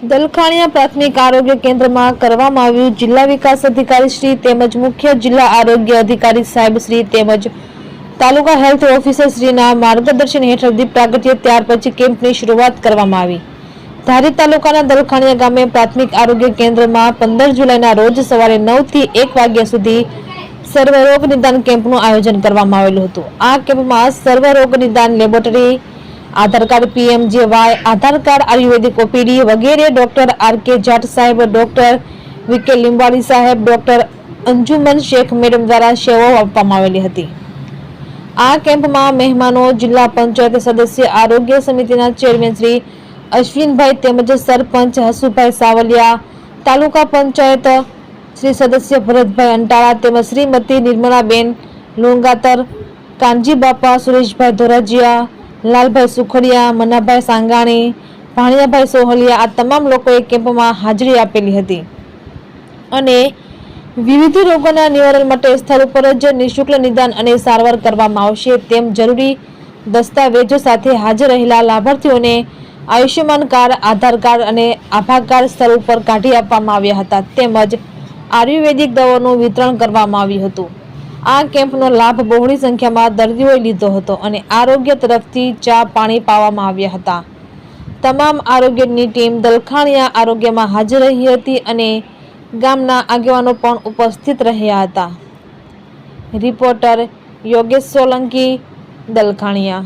દલખાણીયા પ્રાથમિક આરોગ્ય કેન્દ્રમાં કરવામાં આવ્યું. જિલ્લા વિકાસ અધિકારી શ્રી તેમજ મુખ્ય જિલ્લા આરોગ્ય અધિકારી સાહેબ શ્રી તેમજ તાલુકા હેલ્થ ઓફિસર શ્રીના માર્ગદર્શન હેઠળ દીપ પ્રાગટ્ય ત્યાર પછી કેમ્પની શરૂઆત કરવામાં આવી. ધારી તાલુકાના દલખાણીયા ગામે પ્રાથમિક આરોગ્ય કેન્દ્રમાં પંદર જુલાઈના રોજ સવારે નવથી એક વાગ્યા સુધી સર્વરોગ નિદાન કેમ્પનું આયોજન કરવામાં આવેલું હતું. આ કેમ્પમાં સર્વરોગ નિદાન laboratory Aadhaar card PMJAY Aadhaar card, આયુર્વેદિક ઓપીડી વગેરે ડોક્ટર આર કે જાટ સાહેબ, ડોક્ટર વિકે લીંબાડી સાહેબ, ડોક્ટર અંજુમન શેખ મેડમ દ્વારા સેવાઓ આપવામાં આવેલી હતી. આ કેમ્પમાં મહેમાનો, જિલ્લા પંચાયત સદસ્ય, આરોગ્ય સમિતિના ચેરમેન શ્રી અશ્વિનભાઈ તેમજ સરપંચ હસુભાઈ સાવલિયા, તાલુકા પંચાયત શ્રી સદસ્ય ભરતભાઈ અંટાળા તેમજ શ્રીમતી નિર્મલાબેન લુંગાતર, કાનજીબાપા સુરેશભાઈ ધોરાજીયા લાલભાઈ સુખડિયા મનાભાઈ સાંગાણી, ભાણિયાભાઈ સોહલિયા આ તમામ લોકોએ કેમ્પમાં હાજરી આપેલી હતી. અને વિવિધ રોગોના નિવારણ માટે સ્થળ ઉપર જ નિઃશુલ્ક નિદાન અને સારવાર કરવામાં આવશે તેમ જરૂરી દસ્તાવેજો સાથે હાજર રહેલા લાભાર્થીઓને આયુષ્યમાન કાર્ડ, આધાર કાર્ડ અને આભા કાર્ડ સ્થળ ઉપર કાઢી આપવામાં આવ્યા હતા. તેમજ આયુર્વેદિક દવાનું વિતરણ કરવામાં આવ્યું હતું. આ કેમ્પનો લાભ બહોળી સંખ્યામાં દર્દીઓએ લીધો હતો અને આરોગ્ય તરફથી ચા પાણી પાવામાં આવ્યા હતા. તમામ આરોગ્યની ટીમ દલખાણીયા આરોગ્યમાં હાજર રહી હતી અને ગામના આગેવાનો પણ ઉપસ્થિત રહ્યા હતા. રિપોર્ટર યોગેશ સોલંકી, દલખાણીયા.